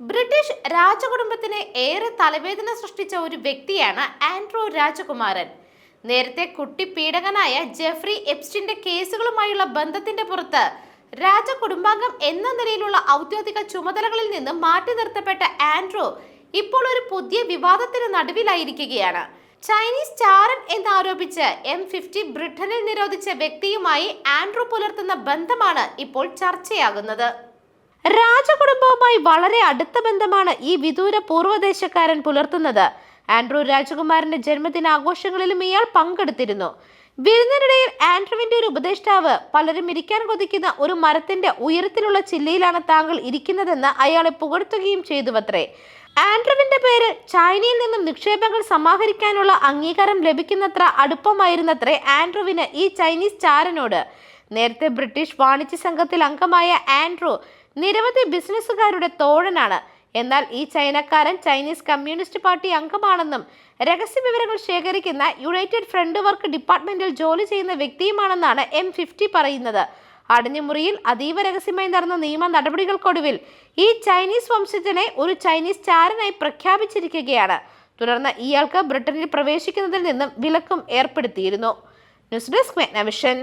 British രാജകുടുംബത്തിന് ഏറെ തലവേദന സൃഷ്ടിച്ച ഒരു വ്യക്തിയാണ് ആൻഡ്രോ രാജകുമാരൻ. നേരത്തെ കുട്ടി പീഡകനായ ജെഫ്രി എപ്സ്റ്റിന്റെ കേസുകളുമായുള്ള ബന്ധത്തിന്റെ പുറത്ത് രാജകുടുംബാംഗം എന്ന നിലയിലുള്ള ഔദ്യോഗിക ചുമതലകളിൽ നിന്ന് മാറ്റി നിർത്തപ്പെട്ട ആൻഡ്രോ ഇപ്പോൾ ഒരു പുതിയ വിവാദത്തിന് നടുവിലായിരിക്കുകയാണ്. ചൈനീസ് ചാരൻ എന്നാരോപിച്ച് എം ഫിഫ്റ്റി ബ്രിട്ടനിൽ നിരോധിച്ച വ്യക്തിയുമായി ആൻഡ്രോ പുലർത്തുന്ന ബന്ധമാണ് ഇപ്പോൾ ചർച്ചയാകുന്നത്. രാജകുടുംബവുമായി വളരെ അടുത്ത ബന്ധമാണ് ഈ വിദൂര പൂർവദേശക്കാരൻ പുലർത്തുന്നത്. ആൻഡ്രൂ രാജകുമാരന്റെ ജന്മദിന ജന്മദിനാഘോഷങ്ങളിലും ഇയാൾ പങ്കെടുത്തിരുന്നു. വിരുന്നിനിടയിൽ ആൻഡ്രുവിന്റെ ഒരു ഉപദേഷ്ടാവ് പലരും ഇരിക്കാൻ കൊതിക്കുന്ന ഒരു മരത്തിന്റെ ഉയരത്തിലുള്ള ചില്ലയിലാണ് താങ്കൾ ഇരിക്കുന്നതെന്ന് അയാളെ പുകഴ്ത്തുകയും ചെയ്തുവത്രേ. ആൻഡ്രുവിന്റെ പേര് ചൈനയിൽ നിന്നും നിക്ഷേപങ്ങൾ സമാഹരിക്കാനുള്ള അംഗീകാരം ലഭിക്കുന്നത്ര അടുപ്പമായിരുന്നത്രേ ആൻഡ്രുവിന് ഈ ചൈനീസ് ചാരനോട്. നേരത്തെ ബ്രിട്ടീഷ് വാണിജ്യ സംഘത്തിൽ അംഗമായ ആൻഡ്രൂ നിരവധി ബിസിനസ്സുകാരുടെ തോഴനാണ്. എന്നാൽ ഈ ചൈനക്കാരൻ ചൈനീസ് കമ്മ്യൂണിസ്റ്റ് പാർട്ടി അംഗമാണെന്നും രഹസ്യ വിവരങ്ങൾ ശേഖരിക്കുന്ന യുണൈറ്റഡ് ഫ്രണ്ട് വർക്ക് ഡിപ്പാർട്ട്മെന്റിൽ ജോലി ചെയ്യുന്ന വ്യക്തിയുമാണെന്നാണ് എം ഫിഫ്റ്റി പറയുന്നത്. അടഞ്ഞമുറിയിൽ അതീവ രഹസ്യമായി നടന്ന നിയമ നടപടികൾക്കൊടുവിൽ ഈ ചൈനീസ് വംശജനെ ഒരു ചൈനീസ് ചാരനായി പ്രഖ്യാപിച്ചിരിക്കുകയാണ്. തുടർന്ന് ഇയാൾക്ക് ബ്രിട്ടനിൽ പ്രവേശിക്കുന്നതിൽ നിന്നും വിലക്കും ഏർപ്പെടുത്തിയിരുന്നു. News desk മെഗ്നവിഷൻ.